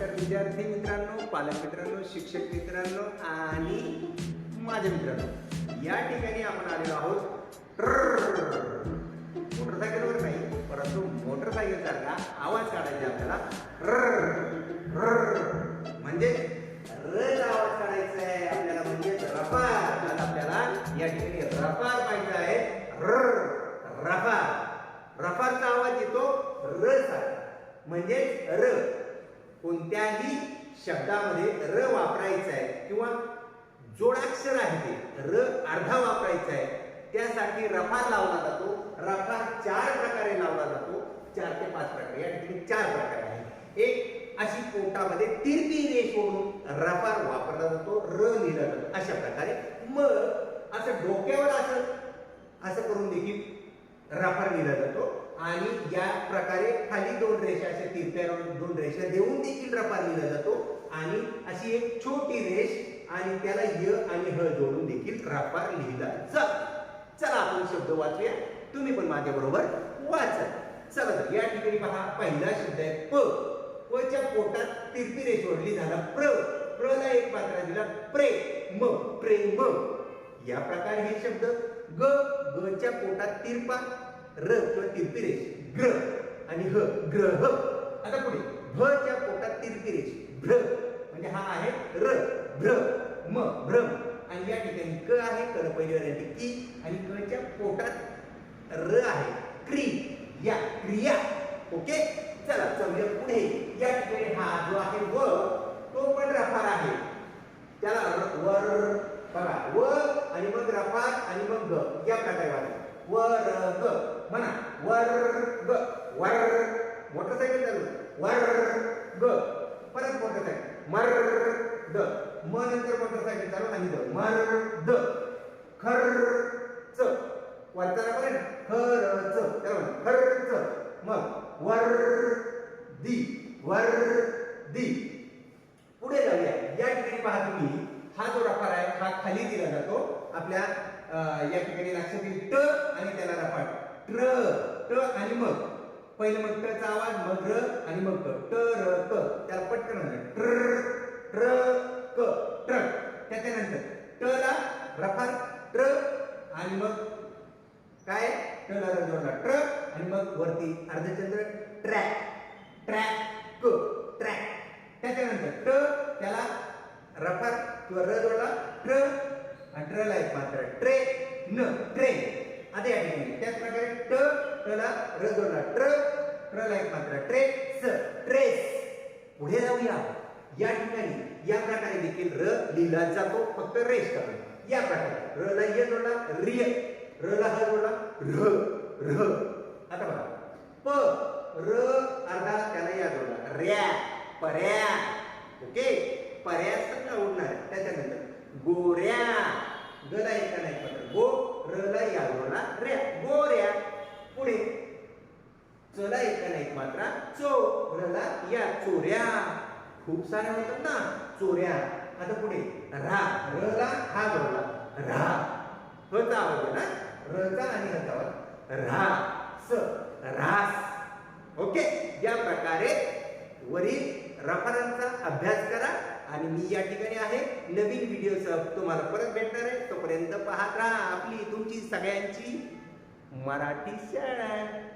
विद्यार्थी मित्रांनो पालक मित्रांनो शिक्षक मित्रांनो आणि माझ्या मित्रांनो. या ठिकाणी आपण आलेलो आहोत. मोटरसायकलवर नाही परंतु मोटरसायकल सारखा आवाज काढायचा आपल्याला. म्हणजे रच आवाज काढायचा आहे आपल्याला म्हणजे रफार. आज आपल्याला या ठिकाणी रफार पाहिजे आहे. रफार. रफारचा आवाज येतो र म्हणजे र. कोणत्याही शब्दामध्ये र वापरायचं आहे किंवा जोडाक्षर आहे ते र अर्धा वापरायचा आहे त्यासाठी रफा लावला जातो रफा चार प्रकारे लावला जातो चार ते पाच प्रकारे या ठिकाणी चार प्रकार आहे एक अशी पोटामध्ये तिरपी रेष म्हणून रफार वापरला जातो र लिहिला जातो अशा प्रकारे. मग असं डोक्यावर असं असं करून देखील रफार लिहिला जातो. आणि या प्रकारे खाली दोन रेषा अशा तिरप्या दोन रेषा देऊन देखील रपा लिहिला जातो. आणि अशी एक छोटी रेष आणि त्याला य आणि ह जोडून देखील रफार लिहिला जातो. चला आपण शब्द वाचूया. तुम्ही पण माझ्याबरोबर वाचा. चला तर या ठिकाणी पहा पहिला शब्द आहे प. पच्या पोटात तिरपी रेष ओढली झाला प्र. प्रला एक पात्रा दिला प्रेम. प्रेम. या प्रकारे हे शब्द ग गच्या पोटात तिरपा र किंवा तिरपी रेष ग्र आणि ह ग्रह. आता पुढे. भच्या पोटात तिरपी रेष भ्र म्हणजे हा आहे र भ्र म भ्रम. आणि या ठिकाणी क आहे क पहिली व्हरायटी की e आणि कच्या पोटात र आहे. क्री या क्रिया. ओके? चला चौघ्या पुढे. या ठिकाणी हा जो आहे व तो पण रफार आहे. त्याला र- वर बघा व आणि मग रफार आणि मग ग. या प्रकारे व वर ग. म्हणा. वर ग वर मोटरसायकल चालू वर ग परत मोटरसायकल. मर द म नंतर मोटरसायकल चालू नाही द. मर द खर च वाचताना पण खर च त्याला म्हणा मग वर दी वर दी पुढे जाऊया. या ठिकाणी पहा तुम्ही. हा जो रफार आहे हा खाली दिला जातो. आपल्या या ठिकाणी लक्षात येईल. ट ट्र ट आणि मग. पहिलं मग टचा आवाज मग र आणि मग क ट र क. त्याला पटकन ट्र ट्र क. ट्रक त्याच्यानंतर ट ला रफार ट्र आणि मग काय? ट ला जोडला. ट्रक आणि मग वरती अर्धचंद्र ट्रॅक. ट्रॅक क. ट्रॅक. त्याच्यानंतर ट त्याला रफार किंवा र जोडला. ट्र आणि ट्रला एक मात्र. ट्रे न ट्रेन आता या ठिकाणी त्याच प्रकारे ट टला र जोडला. ट्र ट्रला एक मात्र. Trace trace. पुढे जाऊया. या ठिकाणी या प्रकारे देखील र लिहिला जातो. फक्त रेस करून या प्रकारे. र ला य जोडला रिय र ला ह जोडला र र. आता बघा. प र अर्धा त्याला या जोडला. रॅ पर्या ओके? पर्या संग उडणार. त्याच्यानंतर गोऱ्या. गला एका नाही मात्रा रे या गोऱ्या पुढे. चला एकाला एक मात्रा. चो रला या चोऱ्या. खूप साऱ्या होतात ना चोऱ्या. आता पुढे. रा. रला हा जोडला. रा. हचा आवाज ना? रचा आणि हचा आवाज. रा. स. रास. ओके? या प्रकारे वरील रफारांचा अभ्यास मी या ठिकाणी आहे. नवीन व्हिडिओसह तुम्हाला परत भेटणार आहे. तोपर्यंत पाहत राहा आपली तुमची सगळ्यांची मराठी शाळा.